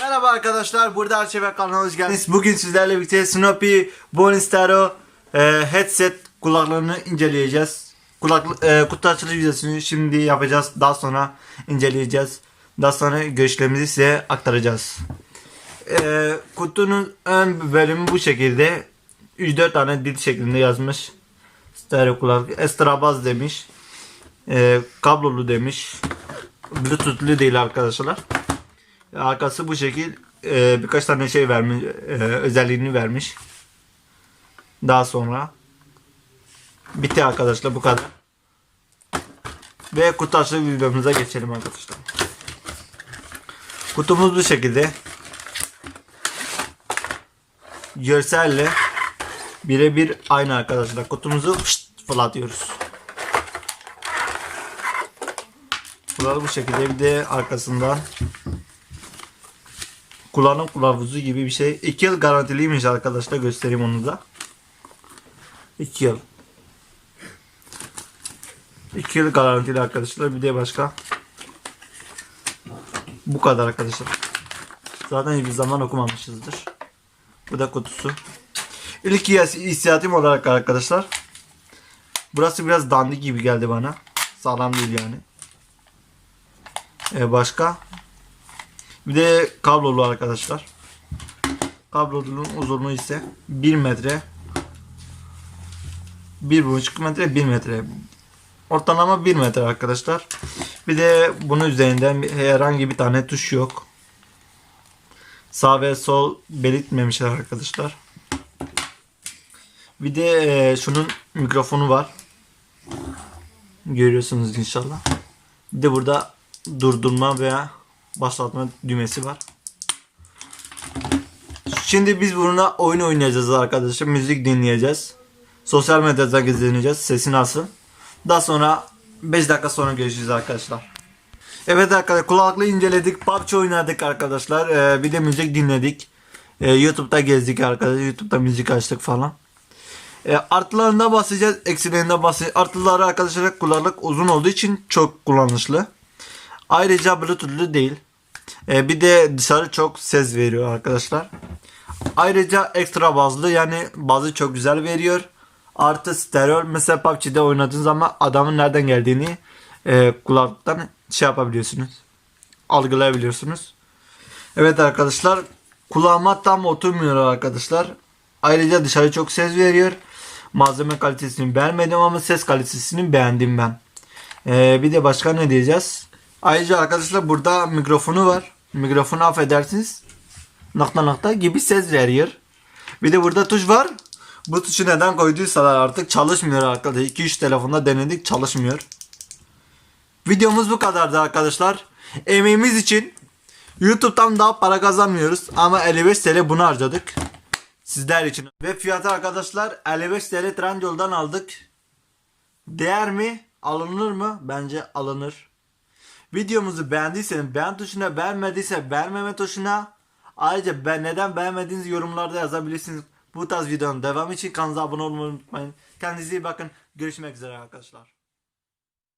Merhaba arkadaşlar, burada Arçever kanalına hoş geldiniz. Bugün sizlerle birlikte Snoopy Bonistero e, headset kulaklarını inceleyeceğiz. Kulak, e, kutu açılış videosunu şimdi yapacağız. Daha sonra inceleyeceğiz. Daha sonra görüşlerimizi size aktaracağız. E, kutunun ön bölümü bu şekilde. 3-4 tane dil şeklinde yazmış. Stereo kulaklık. Estrabaz demiş. E, kablolu demiş. Bluetooth'lu değil arkadaşlar. Arkası bu şekil e, birkaç tane şey vermiş, e, özelliğini vermiş. Daha sonra bitti arkadaşlar bu kadar. Ve kutu açılış videomuza geçelim arkadaşlar. Kutumuz bu şekilde. Görselle birebir aynı arkadaşlar. Kutumuzu fışt fırlatıyoruz. Bunlar bu şekilde bir de arkasından kullanım kılavuzu gibi bir şey. 2 yıl garantiliymiş arkadaşlar. Göstereyim onu da. 2 yıl. 2 yıl garantili arkadaşlar. Bir de başka. Bu kadar arkadaşlar. Zaten hiçbir zaman okumamışızdır. Bu da kutusu. İlk hissiyatım olarak arkadaşlar. Burası biraz dandik gibi geldi bana. Sağlam değil yani. Ee, başka? Bir de kablolu arkadaşlar. Kablolunun uzunluğu ise 1 metre 1,5 metre 1 metre ortalama 1 metre arkadaşlar. Bir de bunun üzerinden herhangi bir tane tuş yok. Sağ ve sol belirtmemişler arkadaşlar. Bir de e, şunun mikrofonu var. Görüyorsunuz inşallah. Bir de burada durdurma veya başlatma düğmesi var. Şimdi biz bununla oyun oynayacağız arkadaşlar. Müzik dinleyeceğiz. Sosyal medyada gezineceğiz. Sesi nasıl? Daha sonra 5 dakika sonra görüşürüz arkadaşlar. Evet arkadaşlar kulaklığı inceledik. PUBG oynadık arkadaşlar. Ee, bir de müzik dinledik. Ee, YouTube'da gezdik arkadaşlar. YouTube'da müzik açtık falan. E, artılarında bahsedeceğiz. Eksilerinden bahsedeceğiz. Artıları arkadaşlar kulaklık uzun olduğu için çok kullanışlı. Ayrıca bluetooth'lu değil. E, bir de dışarı çok ses veriyor arkadaşlar. Ayrıca ekstra bazlı yani bazı çok güzel veriyor. Artı stereo mesela PUBG'de oynadığın zaman adamın nereden geldiğini e, kulaklıktan şey yapabiliyorsunuz. Algılayabiliyorsunuz. Evet arkadaşlar kulağıma tam oturmuyor arkadaşlar. Ayrıca dışarı çok ses veriyor. Malzeme kalitesini beğenmedim ama ses kalitesini beğendim ben. Ee, bir de başka ne diyeceğiz? Ayrıca arkadaşlar burada mikrofonu var. Mikrofonu affedersiniz. Nokta nokta gibi ses veriyor. Bir de burada tuş var. Bu tuşu neden koyduysalar artık çalışmıyor arkadaşlar. 2-3 telefonda denedik çalışmıyor. Videomuz bu kadardı arkadaşlar. Emeğimiz için YouTube'dan daha para kazanmıyoruz ama 55 TL bunu harcadık. Sizler için. Ve fiyatı arkadaşlar 55 TL Trendyol'dan aldık. Değer mi? Alınır mı? Bence alınır. Videomuzu beğendiyseniz beğen tuşuna beğenmediyse beğenmeme tuşuna ayrıca ben neden beğenmediğinizi yorumlarda yazabilirsiniz. Bu tarz videonun devamı için kanalımıza abone olmayı unutmayın. Kendinize iyi bakın. Görüşmek üzere arkadaşlar.